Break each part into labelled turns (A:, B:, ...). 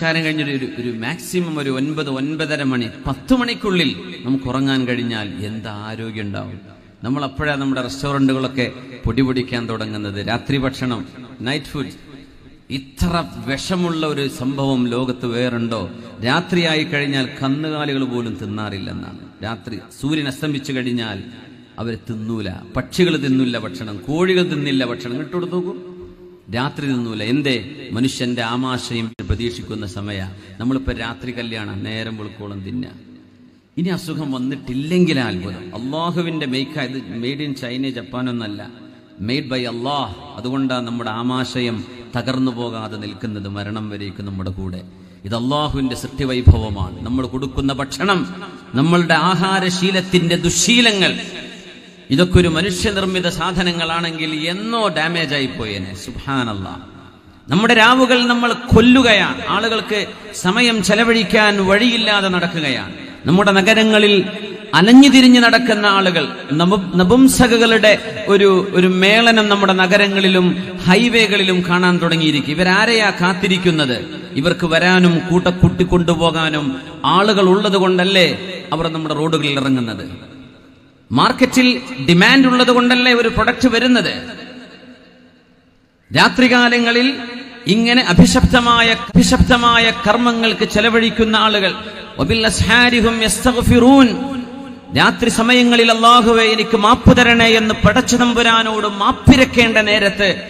A: നിസ്കാരം കഴിഞ്ഞൊരു ഒരു- ഒരു മാക്സിമം ഒരു ഒൻപത് ഒൻപതര മണി പത്ത് മണിക്കുള്ളിൽ നമുക്ക് ഉറങ്ങാൻ കഴിഞ്ഞാൽ എന്താ ആരോഗ്യം ഉണ്ടാവും? നമ്മൾ അപ്പോഴാണ് നമ്മുടെ റെസ്റ്റോറന്റുകളൊക്കെ പൊടി പൊടിക്കാൻ തുടങ്ങുന്നത്. രാത്രി ഭക്ഷണം നൈറ്റ് ഫുഡ് ഇത്ര വിഷമുള്ള ഒരു സംഭവം ലോകത്ത് വേറുണ്ടോ? രാത്രിയായി കഴിഞ്ഞാൽ കന്നുകാലികൾ പോലും തിന്നാറില്ലെന്നാണ്. രാത്രി സൂര്യൻ അസ്തമിച്ചു കഴിഞ്ഞാൽ അവർ തിന്നൂല. പക്ഷികൾ തിന്നില്ല ഭക്ഷണം കോഴികൾ തിന്നില്ല ഭക്ഷണം. ഇട്ടുകൊടുത്തു നോക്കൂ. രാത്രി നിന്നൂല എന്തേ? മനുഷ്യന്റെ ആമാശയം പ്രതീക്ഷിക്കുന്ന സമയ. നമ്മളിപ്പോ രാത്രി കല്യാണം നേരം വെളുക്കോളം തിന്ന. ഇനി അസുഖം വന്നിട്ടില്ലെങ്കിൽ അത്ഭുതം. അള്ളാഹുവിന്റെ മെയ്ക്ക ഇത് മെയ്ഡ് ഇൻ ചൈന ജപ്പാനൊന്നല്ല മെയ്ഡ് ബൈ അള്ളാഹ് അതുകൊണ്ടാണ് നമ്മുടെ ആമാശയം തകർന്നു പോകാതെ നിൽക്കുന്നത് മരണം വരേക്കും നമ്മുടെ കൂടെ. ഇത് അള്ളാഹുവിന്റെ സൃഷ്ടിവൈഭവമാണ്. നമ്മൾ കൊടുക്കുന്ന ഭക്ഷണം നമ്മളുടെ ആഹാരശീലത്തിന്റെ ദുശീലങ്ങൾ ഇതൊക്കെ ഒരു മനുഷ്യനിർമ്മിത സാധനങ്ങളാണെങ്കിൽ എന്നോ ഡാമേജ് ആയി പോയേനെ. സുഹാനല്ല നമ്മുടെ രാവുകൾ നമ്മൾ കൊല്ലുകയാണ്. ആളുകൾക്ക് സമയം ചെലവഴിക്കാൻ വഴിയില്ലാതെ നടക്കുകയാണ്. നമ്മുടെ നഗരങ്ങളിൽ അലഞ്ഞു തിരിഞ്ഞ് നടക്കുന്ന ആളുകൾ നപുംസകളുടെ ഒരു ഒരു മേളനം നമ്മുടെ നഗരങ്ങളിലും ഹൈവേകളിലും കാണാൻ തുടങ്ങിയിരിക്കും. ഇവരാരെയാ കാത്തിരിക്കുന്നത്? ഇവർക്ക് വരാനും കൂട്ടക്കൂട്ടി കൊണ്ടുപോകാനും ആളുകൾ ഉള്ളത് കൊണ്ടല്ലേ അവർ നമ്മുടെ റോഡുകളിൽ ഇറങ്ങുന്നത്? മാർക്കറ്റിൽ ഡിമാൻഡ് ഉള്ളത് കൊണ്ടല്ലേ ഒരു പ്രൊഡക്റ്റ് വരുന്നത്? രാത്രികാലങ്ങളിൽ ഇങ്ങനെ അഭിശബ്ദമായ അഭിശബ്ദമായ കർമ്മങ്ങൾക്ക് ചെലവഴിക്കുന്ന ആളുകൾ. രാത്രി സമയങ്ങളിൽ അള്ളാഹുവെ എനിക്ക് മാപ്പ് തരണേ എന്ന് പടച്ചു നമ്പുരാനോട് മാപ്പിരക്കേണ്ട നേരത്ത്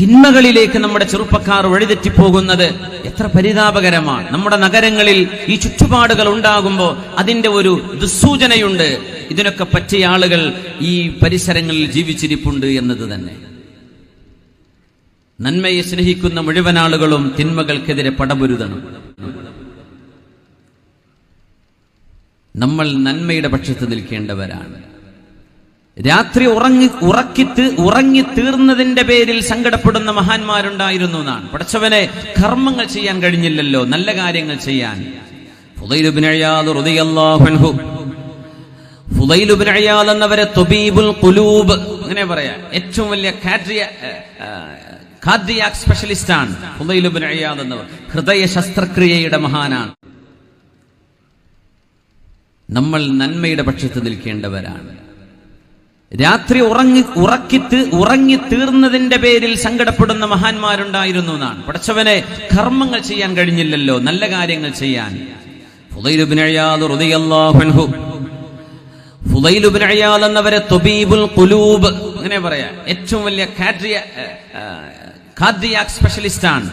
A: തിന്മകളിലേക്ക് നമ്മുടെ ചെറുപ്പക്കാർ വഴിതെറ്റിപ്പോകുന്നത് എത്ര പരിതാപകരമാണ്. നമ്മുടെ നഗരങ്ങളിൽ ഈ ചുറ്റുപാടുകൾ ഉണ്ടാകുമ്പോൾ അതിന്റെ ഒരു ദുസ്സൂചനയുണ്ട്. ഇതിനൊക്കെ പറ്റിയ ആളുകൾ ഈ പരിസരങ്ങളിൽ ജീവിച്ചിരിപ്പുണ്ട് എന്നത് തന്നെ. നന്മയെ സ്നേഹിക്കുന്ന മുഴുവൻ ആളുകളും തിന്മകൾക്കെതിരെ പടപൊരുതണം. നമ്മൾ നന്മയുടെ പക്ഷത്ത് നിൽക്കേണ്ടവരാണ്. രാത്രി ഉറങ്ങി ഉറക്കി ഉറങ്ങി തീർന്നതിന്റെ പേരിൽ സങ്കടപ്പെടുന്ന മഹാന്മാരുണ്ടായിരുന്നു എന്നാണ്. പഠിച്ചവനെ കർമ്മങ്ങൾ ചെയ്യാൻ കഴിഞ്ഞില്ലല്ലോ നല്ല കാര്യങ്ങൾ ചെയ്യാൻ. ഇയാദ് എന്നവരെ തൊബീബുൽ ഖുലൂബ് അങ്ങനെ പറയാ. ഏറ്റവും വലിയ കാർഡിയ കാർഡിയാക് സ്പെഷ്യലിസ്റ്റ് ആണ് ഇയാദ് എന്നവർ. ഹൃദയ ശസ്ത്രക്രിയയുടെ മഹാനാണ്. നമ്മൾ നന്മയുടെ പക്ഷത്ത് നിൽക്കേണ്ടവരാണ്. രാത്രി ഉറങ്ങി ഉറക്കി ഉറങ്ങി തീർന്നതിന്റെ പേരിൽ സങ്കടപ്പെടുന്ന മഹാന്മാരുണ്ടായിരുന്നു എന്നാണ്. പഠിച്ചവനെ കർമ്മങ്ങൾ ചെയ്യാൻ കഴിഞ്ഞില്ലല്ലോ നല്ല കാര്യങ്ങൾ ചെയ്യാൻ. ഇയാദ് എന്നവരെ തൊബീബുൽ ഖുലൂബ് അങ്ങനെ പറയാ. ഏറ്റവും വലിയ കാർഡിയ കാർഡിയാക് സ്പെഷ്യലിസ്റ്റ് ആണ്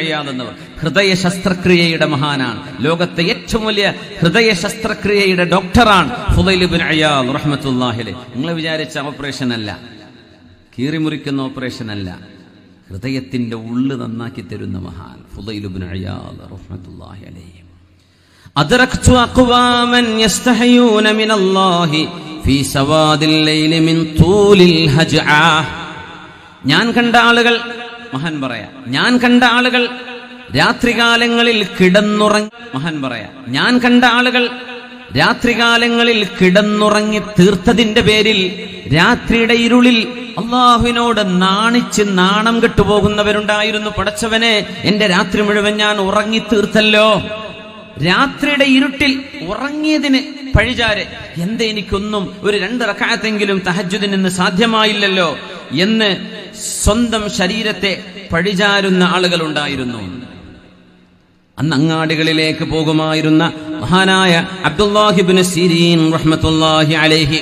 A: ഇയാദ് എന്നവർ. ഹൃദയ ശസ്ത്രക്രിയയുടെ മഹാനാണ്. ലോകത്തെ ഏറ്റവും വലിയ ഹൃദയ ശസ്ത്രക്രിയയുടെ ഡോക്ടറാണ് ഇയാദ് റഹ്മത്തുള്ളാഹി അലൈഹി. നിങ്ങൾ വിചാരിച്ച ഓപ്പറേഷൻ അല്ല. കീറിമുറിക്കുന്ന ഓപ്പറേഷൻ അല്ല. ഹൃദയത്തിന്റെ ഉള്ളു നന്നാക്കി തരുന്ന മഹാൻ ഫുദൈലുബിൻ ഇബ്നു റഹ്മത്തുല്ലാഹി അലൈഹി. أدركت أقواما يستحيون من الله في سواد الليل من طول الهجعة ഞാൻ കണ്ട ആളുകൾ മഹാൻ പറയാ ഞാൻ കണ്ട ആളുകൾ രാത്രികാലങ്ങളിൽ കിടന്നുറങ്ങി മഹാൻ പറയാ ഞാൻ കണ്ട ആളുകൾ രാത്രികാലങ്ങളിൽ കിടന്നുറങ്ങി തീർത്തതിന്റെ പേരിൽ രാത്രിയുടെ ഇരുളിൽ അള്ളാഹുവിനോട് നാണിച്ച് നാണം കെട്ടുപോകുന്നവരുണ്ടായിരുന്നു പടച്ചവനെ എന്റെ രാത്രി മുഴുവൻ ഞാൻ ഉറങ്ങി തീർത്തല്ലോ രാത്രിയുടെ ഇരുട്ടിൽ ഉറങ്ങിയതിന് പഴിചാരെ എന്ത് എനിക്കൊന്നും ഒരു രണ്ട് റക്കായത്തെങ്കിലും തഹജുദിന് നിന്ന് സാധ്യമായില്ലല്ലോ എന്ന് സ്വന്തം ശരീരത്തെ പഴിചാരുന്ന ആളുകൾ ഉണ്ടായിരുന്നു അന്ന് അങ്ങാടികളിലേക്ക് പോകുമായിരുന്ന മഹാനായ അബ്ദുല്ലാഹിബിന് സിരീൻ റഹ്മത്തുല്ലാഹി അലൈഹി